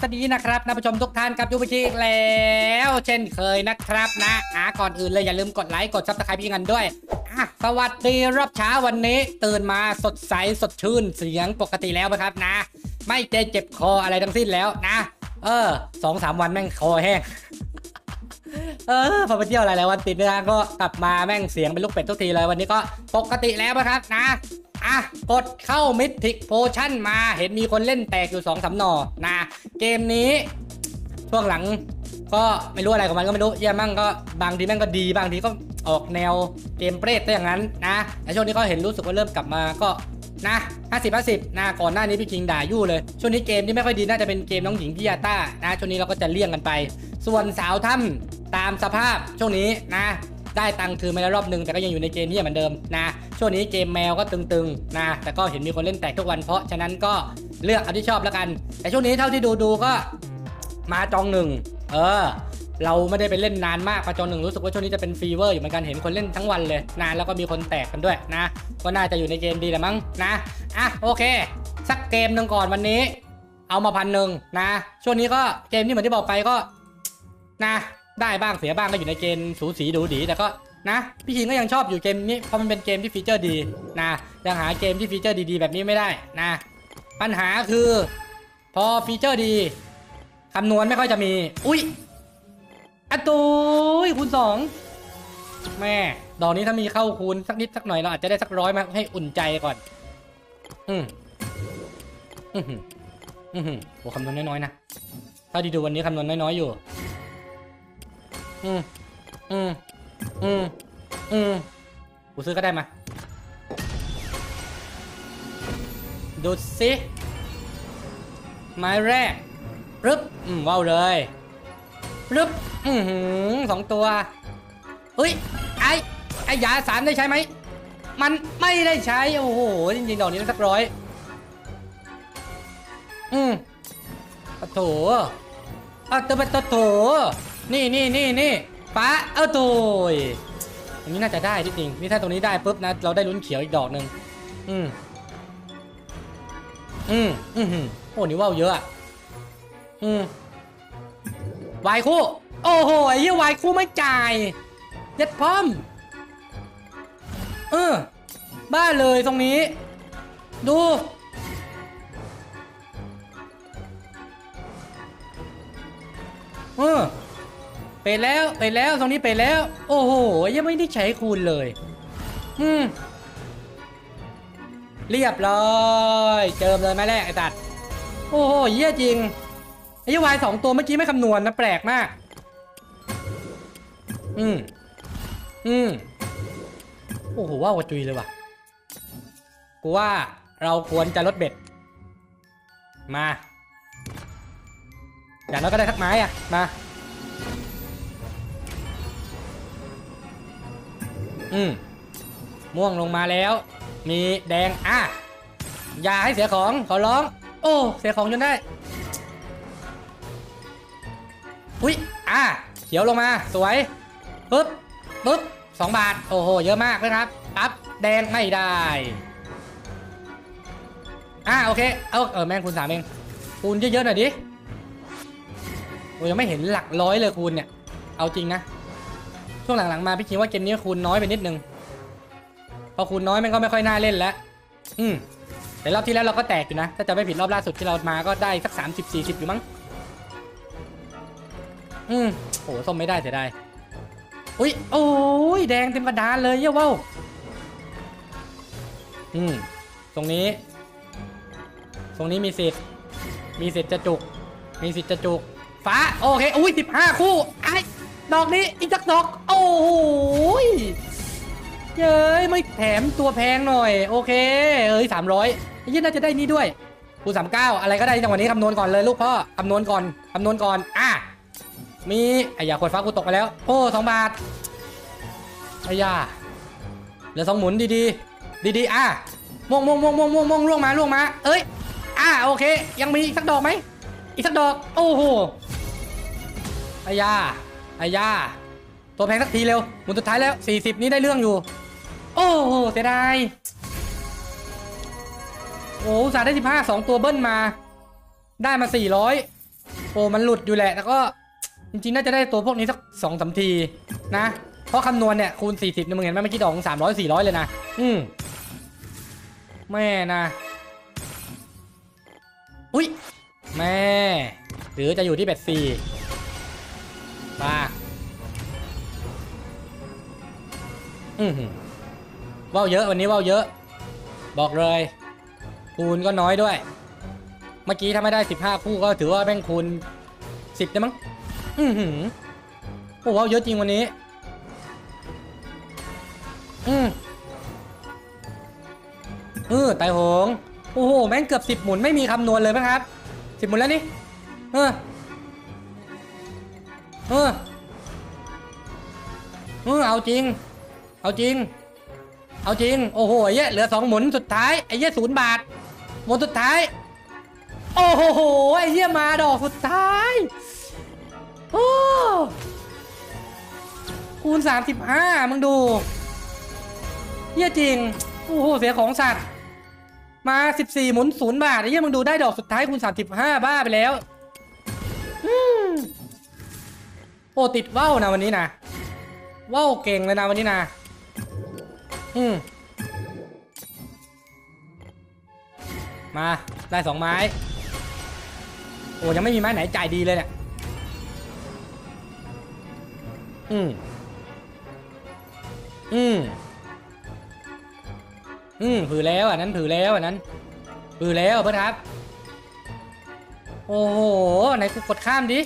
สวัสดีนะครับท่านผู้ชมทุกท่านกับยูบิชิอีกแล้ว เช่นเคยนะครับนะอะก่อนอื่นเลยอย่าลืมกดไลค์กดซับสไครป์พี่กันด้วยอะสวัสดีรอบเช้าวันนี้ ตื่นมาสดใสสดชื่นเสียงปกติแล้วนะครับนะ ไม่เจ็บเจ็บคออะไรทั้งสิ้นแล้วนะ เออสองสามวันแม่งคอแห้งเออพอไปเที่ยวหลายๆวันติดนะก็กลับมาแม่งเสียงเป็นลูกเป็ดทุกทีเลยวันนี้ก็ปกติแล้วนะครับนะ อะ กดเข้ามิทิกโพชั่นมาเห็นมีคนเล่นแตกอยู่สองสามหน่อนะ เกมนี้ช่วงหลังก็ไม่รู้อะไรของมันก็ไม่รู้เยี่ยมั่งก็บางทีแม่งก็ดี บางทีก็ออกแนวเกมเปรตได้อย่างนั้นนะแต่ช่วงนี้ก็เห็นรู้สึกว่าเริ่มกลับมาก็นะ50 50นะก่อนหน้านี้พี่คิงด่ายู่เลย ช่วงนี้เกมที่ไม่ค่อยดีน่าจะเป็นเกมน้องหญิงพิยาต้านะช่วงนี้เราก็จะเลี่ยงกันไป ส่วนสาวถ้ำตามสภาพช่วงนี้นะ ได้ตังค์คืนมาแล้วรอบหนึ่งแต่ก็ยังอยู่ในเกมที่เหมือนเดิมนะ ช่วงนี้เกมแมวก็ตึงๆนะแต่ก็เห็นมีคนเล่นแตกทุกวันเพราะฉะนั้นก็เลือกเอาที่ชอบแล้วกัน แต่ช่วงนี้เท่าที่ดูดูๆก็มาจองหนึ่งเออ เราไม่ได้ไปเล่นนานมากมาจองหนึ่งรู้สึกว่าช่วงนี้จะเป็นฟีเวอร์อยู่เหมือนกันเห็นคนเล่นทั้งวันเลยนะแล้วก็มีคนแตกกันด้วยนะ ก็น่าจะอยู่ในเกมดีแหละมั้งนะอะโอเค สักเกมหนึ่งก่อนวันนี้ เอามาพันหนึ่งนะ ช่วงนี้ก็เกมที่เหมือนที่บอกไปก็นะได้บ้างเสียบ้างก็อยู่ในเกณฑ์สูสีดูดีแต่ก็ นะพี่ชิงก็ยังชอบอยู่เกมนี้เพราะมันเป็นเกมที่ฟีเจอร์ดีนะยังหาเกมที่ฟีเจอร์ดีๆ แบบนี้ไม่ได้นะปัญหาคือ พอฟีเจอร์ดีคำนวณไม่ค่อยจะมี อุ้ยอะตูยคูณสองแม่ดอกนี้ถ้ามีเข้าคูณสักนิดสักหน่อยเราอาจจะได้สักร้อยมาให้อุ่นใจก่อน อืมอืมอืมโอ้คำนวณน้อยๆนะเท่าที่ดูวันนี้คำนวณน้อยๆอยู่ อืมอืม อืมอืมกูซื้อก็ได้มา ดูสิไม้แรกรึบอืมว้าวเลยรึบอือหือสองตัวเฮ้ยไอไอยาสามได้ใช้ไหมมันไม่ได้ใช้ โอ้โห จริงๆ ดอกนี้สักร้อย อืมปะโถอะตัวปะโถนี่นี่นี่นี่ ฟ้าเอ้าโตยตรงนี้น่าจะได้ที่จริงนี่ถ้าตรงนี้ได้ปุ๊บนะเราได้ลุ้นเขียวอีกดอกหนึ่งอืมอืมอืมโอ้นี่ว่าวเยอะอะอืมวายคู่ โอ้โหไอ้เหี้ยวายคู่ไม่จ่ายย็ดพร้อมเออบ้าเลยตรงนี้ ดู เออ ไปแล้วไปแล้วตรงนี้ไปแล้ว โอ้โหยังไม่ได้ใช้คูณเลย อืมเรียบร้อยเจิมเลยไม้แรกไอ้ตัด โอ้โหเยี่ยจริงไอ้วายสองตัวเมื่อกี้ไม่คำนวณนะแปลกมาก อืมอืมโอ้โหว่าวกระจุยเลยว่ะกูว่าเราควรจะลดเบ็ด มา อย่างน้อยก็ได้ทักไม้อะมา อืมม่วงลงมาแล้ว มีแดงอะอย่าให้เสียของขอร้อง โอ้เสียของจนได้อุ้ยอะเขียวลงมาสวยปึ๊บปึ๊บสองบาท โอ้โห เยอะมากนะครับปั๊บแดงไม่ได้อะโอเค เอาเออแม่งคูณสามเองคูณเยอะๆหน่อยดิโอ้ยังไม่เห็นหลักร้อยเลยคูณเนี่ย เอาจริงนะ ช่วงหลังๆมาพี่คิดว่าเกมนี้คูณน้อยไปนิดนึง พอคูณน้อยมันก็ไม่ค่อยน่าเล่นแล้ว อืมแต่รอบที่แล้วเราก็แตกอยู่นะ ถ้าจะไม่ผิดรอบล่าสุดที่เรามาก็ได้สัก30 40อยู่มั้ง อืมโอ้ส้มไม่ได้เสียดายอุ้ย โอ้ยแดงเต็มกระดานเลยเยี่ยว้าวอืม ตรงนี้ ตรงนี้มีสิทธิ์ มีสิทธิ์จะจุก มีสิทธิ์จะจุก ฟ้า โอเค อุ้ยสิบห้าคู่ ไอ้ ดอกนี้ อีกจักดอก โอ้โหยเย้ยไม่แถมตัวแพงหน่อย โอเค เอ้ยสามร้อยยี่น่าจะได้นี่ด้วยคูสามเก้าอะไรก็ได้จังหวะนี้คำนวณก่อนเลยลูกพ่อคำนวณก่อนคำนวณก่อนอะมีไอ้ยาขวดฟ้ากูตกไปแล้ว โอ้สองบาทไอ้ยาเหลือสองหมุนดีๆ ดีๆอะม่วงม่วงม่วงม่วงม่วงม่วงล่วงมาล่วงมา เอ้ยอะโอเค ยังมีอีกสักดอกไหมอีกสักดอก โอ้โหไอ้ยาไอ้ยา ตัวแพงสักทีเร็วหมุนสุดท้ายแล้ว 40 นี้ได้เรื่องอยู่ โอ้โหเสียดายโอ้อุตสาห์ได้15 2ตัวเบิ้ลมา ได้มา400โอ้มันหลุดอยู่แหละ แล้วก็จริงๆ น่าจะได้ตัวพวกนี้สักสองสามทีนะ เพราะคำนวณเนี่ย คูณ40เนี่ยมึงเห็นไหมเมื่อกี้ดอกสามร้อยสี่ร้อยเลยนะ อืมแม่นะ อุ้ยแม่ หรือจะอยู่ที่เบ็ดสี่มา อือหือว่าวเยอะวันนี้ว่าวเยอะ บอกเลยคูณก็น้อยด้วย เมื่อกี้ถ้าไม่ได้ 15 คู่ก็ถือว่าแม่งคูณ10ได้มั้งอือหือโอ้ว้าวเยอะจริงวันนี้ อืมเออไตหง โอ้โห แม่งเกือบสิบหมุนไม่มีคำนวณเลยไหมครับสิบหมุนแล้วนี่ เออ เออ เออ เอาจริง เอาจริง เอาจริง โอ้โหเหี้ยเหลือสองหมุนสุดท้ายไอ้เหี้ยศูนย์บาท หมุนสุดท้าย โอ้โหไอ้เหี้ยมาดอกสุดท้ายโอ้คูณ35มึงดูเหี้ยจริง โอ้โหเสียของสัตว์ มา14หมุนศูนย์บาทไอ้เหี้ยมึงดูได้ดอกสุดท้ายคูณ35บ้าไปแล้วอืมโอ้ติดว่าวนะวันนี้นะว่าวเก่งเลยนะวันนี้นะ อืมมา ได้สองไม้ โอ้ยังไม่มีไม้ไหนจ่ายดีเลยเนี่ย อืมอืมอืมผือแล้วอันนั้นผือแล้วอันนั้นผือแล้วเพื่อนครับ โอ้โหไหนกูกดข้ามดิ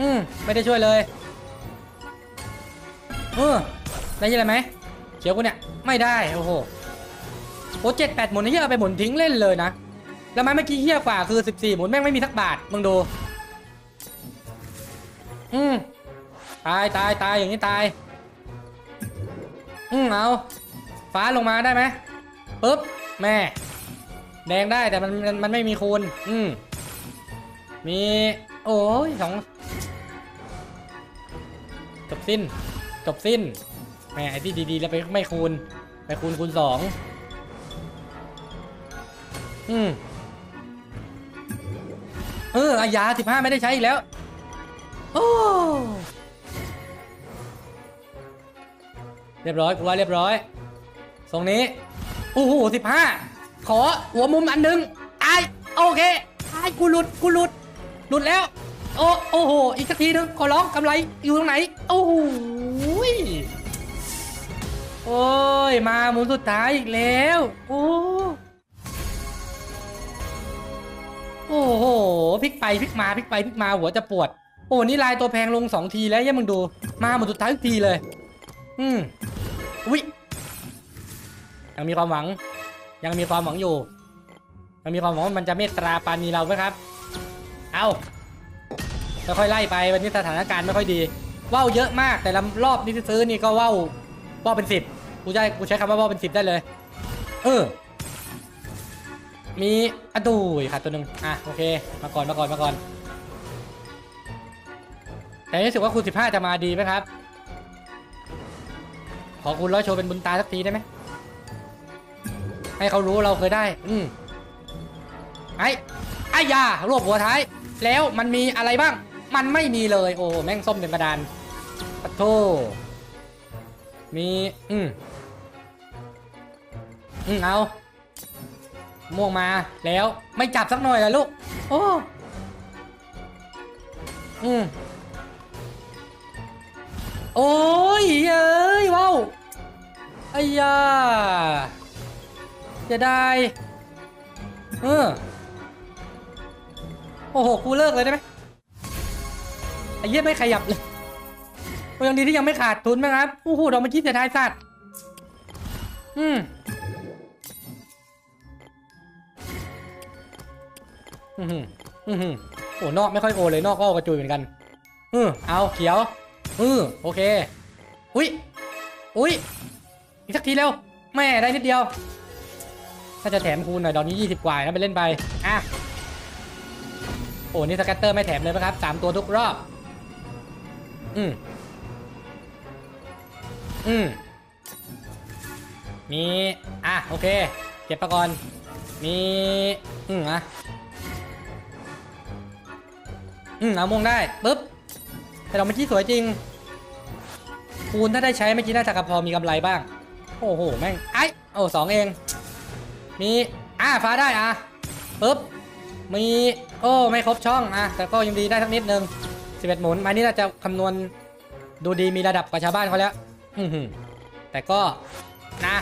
อืมไม่ได้ช่วยเลย เออ ได้ยินอะไรไหมเขียวกูเนี่ยไม่ได้โอ้โหโอ้เจ็ดแปดหมุนนี่เอาไปหมุนทิ้งเล่นเลยนะแล้วไม้เมื่อกี้เฮี้ยกว่าคือ14หมุนแม่งไม่มีสักบาทมึงดูอืมตายตายตายอย่างนี้ตายอืมเอาฟ้าลงมาได้ไหมปึ๊บแม่แดงได้แต่มันมันมันไม่มีคูณอืมมีโอ้ยสองจบสิ้น จบสิ้น แหม่ไอ้ที่ดีๆแล้วไปไม่คูณ ไปคูณคูณสองอืมเอออายาสิบห้าไม่ได้ใช้อีกแล้ว โอ้เรียบร้อยกูว่าเรียบร้อยทรงนี้โอ้โหสิบห้าขอหัวมุมอันหนึ่งไอโอเคไอกูหลุดกูหลุด หลุดแล้ว โอ้โอ้โห อีกสักทีหนึงขอร้องกำไรอยู่ตรงไหน โอ้โห โอ้ย มาหมุนสุดท้ายอีกแล้ว โอ้โอ้โหพลิกไปพลิกมาพลิกไปพลิกมาหัวจะปวด โอ้นี่ลายตัวแพงลงสองทีแล้วยังมึงดู มาหมดสุดท้ายทุกทีเลย อืมอุ้ยยังมีความหวัง ยังมีความหวังอยู่ยังมีความหวังว่ามันจะเมตตาปานีเราไหมครับ เอาค่อยๆไล่ไปวันนี้สถานการณ์ไม่ค่อยดีว่าวเยอะมากแต่ละรอบที่ซื้อนี่ก็ว่าวว่าเป็นสิบ กูใช้กูใช้คำว่าว่าวเป็นสิบได้เลย เออ มีอะดูยขาดตัวหนึ่งอะโอเค มาก่อนมาก่อนมาก่อน แต่รู้สึกว่าคูณ15จะมาดีไหมครับ ขอคูณร้อยโชว์เป็นบุญตาสักทีได้ไหมให้เขารู้เราเคยได้ อืมไอ้ไอ้ยารวบหัวท้าย แล้วมันมีอะไรบ้าง มันไม่มีเลย โอ้ แม่งส้มเป็นกระดานปะโทมี อืม อืมเอาม่วงมาแล้วไม่จับสักหน่อยเหรอลูก โอ้ อืมโอ้ยเอ้ยว้าวไอ้ยาจะได้เออโอ้โหกูเลิกเลยได้ไหมไอ้เยี่ยไม่ขยับเลยโอ้ยังดีที่ยังไม่ขาดทุนนะครับโอ้โหดอกเมื่อกี้เสียดายสัตว์อืม อือหืออือหือโอ้นอกไม่ค่อยโอเลยนอกก็กระจุยเหมือนกันอือเอาเขียวอือโอเค อุ้ยอุ้ยอีกสักทีเร็วแม่ได้นิดเดียว ถ้าจะแถมคูณหน่อยดอกนี้ 20 กว่านะไปเล่นไปอะโอ้นี่สกัตเตอร์ไม่แถมเลยนะครับสามตัวทุกรอบ อืมอืมมี อะ โอเค เก็บไปก่อนมี อืมอะ อืมเอาม่วงได้ปุ๊บแต่เราเมื่อกี้สวยจริง คูณถ้าได้ใช้เมื่อกี้น่าจะกระพอมีกำไรบ้าง โอ้โห แม่ง ไอ้โอ้สองเอง มี อ่าฟ้าได้อะปุ๊บ มี โอ้ ไม่ครบช่องอะแต่ก็ยังดีได้สักนิดนึง11หมุนไม้นี้น่าจะคำนวณดูดีมีระดับกว่าชาวบ้านเขาแล้ว อือหือแต่ก็ นะ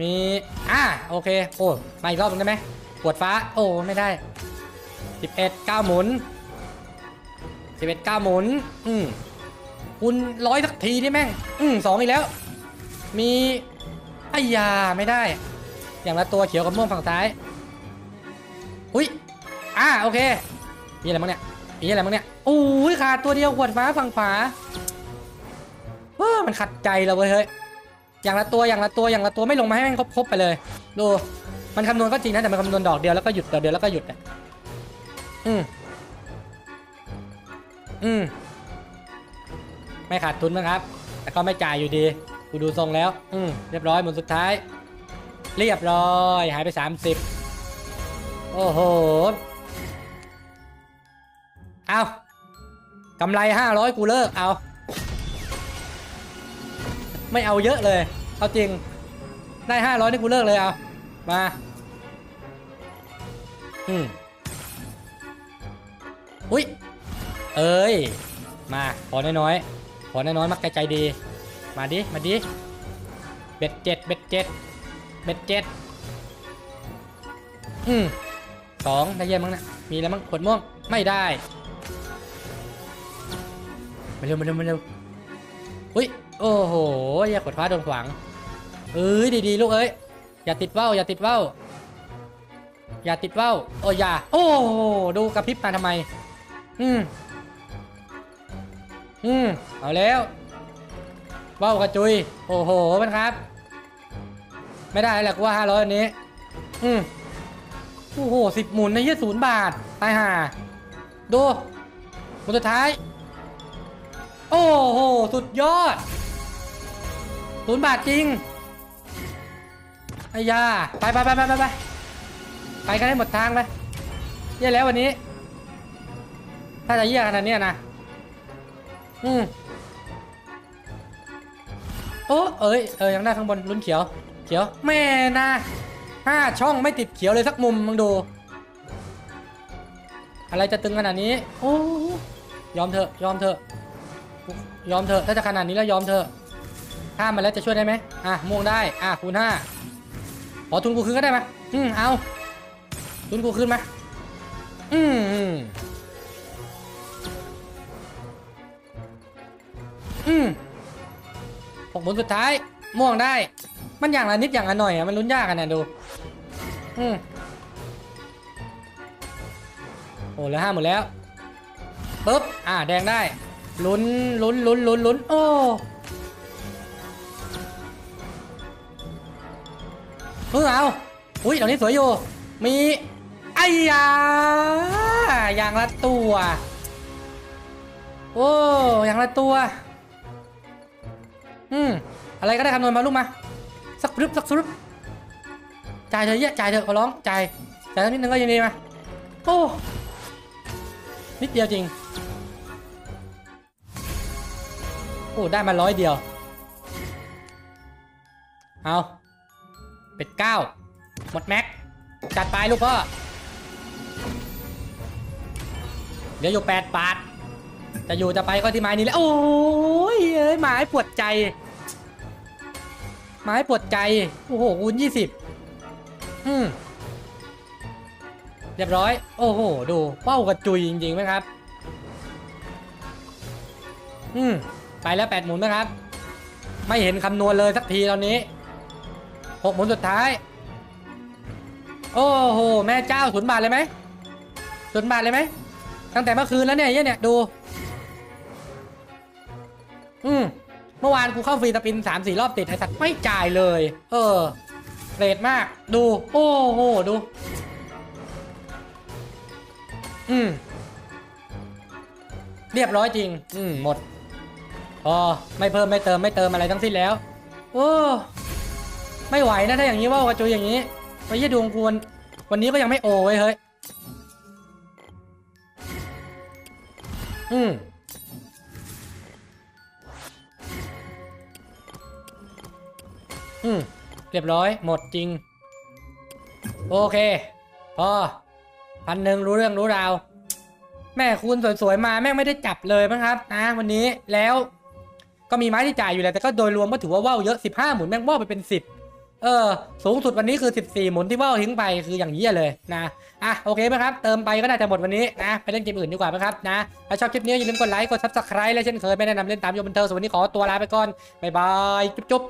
มี อ่าโอเค โอ้มาอีกรอบหนึงได้ไหม วดฟ้า โอ้ไม่ได้ 11 9 หมุน 11 9 หมุน อืมคุณร้อยสักทีไดิแม่ง อืมสองอีกแล้ว มีไอ้ยาไม่ได้ อย่างละตัวเขียวกับม่วงฝั่งซ้าย อุ้ยอ่าโอเค มีอะไรบ้างเนี่ย มีอะไรบ้างเนี่ยโอ้ยขาดตัวเดียวขวดฟ้าฝั่งขวาเฮ้อมันขัดใจเราเว้ยเฮ้ยอย่างละตัวอย่างละตัวอย่างละตัวไม่ลงมาให้แม่งครบๆไปเลย ดู มันคำนวณก็จริงนะแต่มันคำนวณดอกเดียวแล้วก็หยุดดอกเดียวแล้วก็หยุดอะอืมอืมไม่ขาดทุนนะครับ แต่ก็ไม่จ่ายอยู่ดี กูดูทรงแล้ว อืมเรียบร้อยหมุนสุดท้าย เรียบร้อย หายไป 30 โอ้โห เอากำไร 500 กูเลิก เอา ไม่เอาเยอะเลย เอาจริง ได้ 500 นี่กูเลิกเลยเอา มา อืมอุ้ย เอ้ย มา ขอน้อยๆ ขอน้อยๆ มักใจใจดี มาดิ มาดิ เบ็ดเจ็ด เบ็ดเจ็ด เบ็ดเจ็ด อืมสองได้เยี่ยมมั้งนะมีอะไรมั้งขวดม่วง ไม่ได้ มาเร็วมาเร็วมาเร็วอุ้ย โอ้โหอย่าขวดฟ้าโดนขวาง เอ้ย ดีๆ ลูกเอ้ย อย่าติดว่าวอย่าติดว่าว อย่าติดว่าวโอ้ยอย่า โอ้ดูกระพริบมาทำไม อืมอืมเอาแล้วว่าวกระจุย โอ้โหมันครับ ไม่ได้แหละกูว่าห้าร้อยอันนี้ อืมโอ้โหสิบหมุนในยี่ศูนย์บาท ตายห่า ดูหมุนสุดท้าย โอ้โห สุดยอดศูนย์บาทจริงไอ้ยา ไปไปไปไปไป ไปกันให้หมดทางไปเยี่ยแล้ววันนี้ ถ้าจะเยี่ยขนาดนี้นะอืมโอ้เอ้ยเออยังได้ข้างบนลุ้นเขียว เขียวแม่นะห้าช่องไม่ติดเขียวเลยสักมุมมึงดู อะไรจะตึงขนาดนี้ โอ้ยอมเถอะยอมเถอะ ยอมเถอะถ้าจะขนาดนี้แล้วยอมเถอะข้ามมาแล้วจะช่วยได้ไหมอะม่วงได้ อะคูณห้าขอทุนกูคืนก็ได้ไหมอืมเอา ทุนกูคืนมาอืมอืมอืมหกหมุนสุดท้าย ม่วงได้ มันอย่างละนิดอย่างละหน่อยอะมันลุ้นยากกันนะดู อืมโอ้เหลือห้าหมดแล้วปุ๊บ อ่า แดงได้ ลุ้น ลุ้น ลุ้น ลุ้น ลุ้น โอ้เออเอา อุ้ยตอนนี้สวยอยู่ มี ไอ้ยาอย่างละตัว โอ้อย่างละตัว อืม อะไรก็ได้คำนวณมาลูกมา สักรึบสักรึบจ่ายเถอะเยอะจ่ายเถอะขอร้องจ่ายจ่ายสักนิดนึงก็ยังดีมาโอ้นิดเดียวจริง โอ้ ได้มาร้อยเดียว เอาเป็ดเก้าหมดแม็ก จัดไปลูกพ่อ เดี๋ยวอยู่แปดบาทจะอยู่จะไปก็ที่ไม้นี้แหล้วโอ้ยเอ้ยไม้ปวดใจ ไม้ปวดใจโอ้โหคูณยี่สิบอืมเรียบร้อย โอ้โห ดูเป้ากระจุยจริงๆไหมครับ อืมไปแล้วแปดหมุนนะครับ ไม่เห็นคำนวณเลยสักทีตอนนี้หกหมุนสุดท้าย โอ้โห แม่เจ้าศูนย์บาทเลยไหมศูนย์บาทเลยไหม ตั้งแต่เมื่อคืนแล้วเนี่ยเนี่ยดู อืมเมื่อวานกูเข้าฟรีสปินสามสี่รอบติดไอสัตว์ไม่จ่ายเลย เออเรทมาก ดู โอ้โห ดู อืม เรียบร้อยจริง อืม หมดพอไม่เพิ่มไม่เติมไม่เติมอะไรทั้งสิ้นแล้ว โอ้ไม่ไหวนะถ้าอย่างนี้ว่ากระจุยอย่างนี้ไปยี่ดวงกวนวันนี้ก็ยังไม่โอไว้ยเฮ้ย อืมอืมเรียบร้อย หมดจริง โอเค พอพันหนึ่งรู้เรื่องรู้ราว แม่คุณสวยๆมาแม่งไม่ได้จับเลยมั้งครับนะวันนี้แล้วก็มีไม้ที่จ่ายอยู่แหละแต่ก็โดยรวมก็ถือว่าว่าวเยอะ 15 หมุนแม่งว่าวไปเป็น 10 เออ สูงสุดวันนี้คือ 14 หมุนที่ว่าวทิ้งไปคืออย่างเยี่ยเลยนะ อะโอเคไหมครับ เติมไปก็น่าจะหมดวันนี้นะ ไปเล่นเกมอื่นดีกว่าไหมครับนะ ถ้าชอบคลิปนี้อย่าลืมกดไลค์ กด subscribe และเช่นเคยไม่แนะนำเล่นตามโยบันเทอร์ส่วนวันนี้ขอตัวลาไปก่อน บ๊ายบาย จุ๊บ